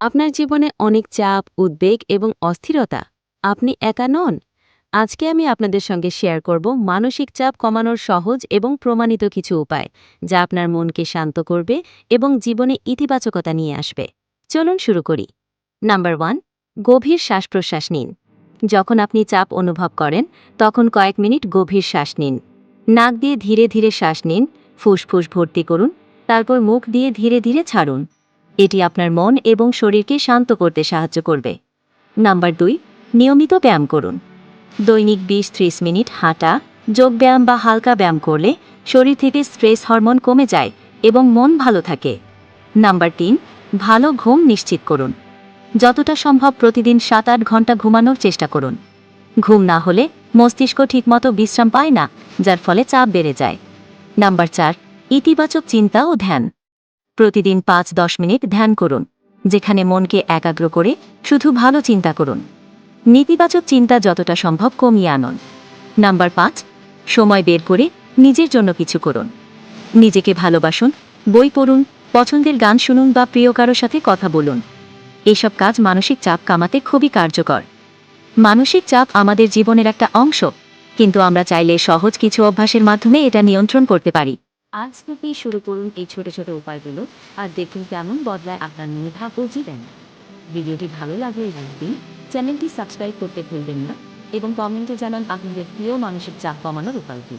আপনার জীবনে অনেক চাপ, উদ্বেগ এবং অস্থিরতা। আপনি একা নন। আজকে আমি আপনাদের সঙ্গে শেয়ার করব মানসিক চাপ কমানোর সহজ এবং প্রমাণিত কিছু উপায়, যা আপনার মনকে শান্ত করবে এবং জীবনে ইতিবাচকতা নিয়ে আসবে। চলুন শুরু করি। নাম্বার ওয়ান, গভীর শ্বাস প্রশ্বাস নিন। যখন আপনি চাপ অনুভব করেন, তখন কয়েক মিনিট গভীর শ্বাস নিন। নাক দিয়ে ধীরে ধীরে শ্বাস নিন, ফুসফুস ভর্তি করুন, তারপর মুখ দিয়ে ধীরে ধীরে ছাড়ুন। এটি আপনার মন এবং শরীরকে শান্ত করতে সাহায্য করবে। নাম্বার দুই, নিয়মিত ব্যায়াম করুন। দৈনিক বিশ ত্রিশ মিনিট হাঁটা যোগব্যায়াম বা হালকা ব্যায়াম করলে শরীর থেকে স্ট্রেস হরমোন কমে যায় এবং মন ভালো থাকে। নাম্বার তিন, ভালো ঘুম নিশ্চিত করুন। যতটা সম্ভব প্রতিদিন সাত আট ঘণ্টা ঘুমানোর চেষ্টা করুন। ঘুম না হলে মস্তিষ্ক ঠিকমতো বিশ্রাম পায় না, যার ফলে চাপ বেড়ে যায়। নাম্বার চার, ইতিবাচক চিন্তা ও ধ্যান। প্রতিদিন পাঁচ দশ মিনিট ধ্যান করুন, যেখানে মনকে একাগ্র করে শুধু ভালো চিন্তা করুন। নেতিবাচক চিন্তা যতটা সম্ভব কমিয়ে আনুন। নাম্বার পাঁচ, সময় বের করে নিজের জন্য কিছু করুন। নিজেকে ভালোবাসুন, বই পড়ুন, পছন্দের গান শুনুন বা প্রিয় কারোর সাথে কথা বলুন। এসব কাজ মানসিক চাপ কামাতে খুবই কার্যকর। মানসিক চাপ আমাদের জীবনের একটা অংশ, কিন্তু আমরা চাইলে সহজ কিছু অভ্যাসের মাধ্যমে এটা নিয়ন্ত্রণ করতে পারি। আজ থেকেই শুরু করুন এই ছোট ছোট উপায়গুলো আর দেখুন কেমন বদলায় আপনার মেধা ও জীবন। ভিডিওটি ভালো লাগলে দিন, চ্যানেলটি সাবস্ক্রাইব করতে ভুলবেন না, এবং কমেন্টে জানান আপনাদের প্রিয় মানুষের চাপ কমানোর উপায়টি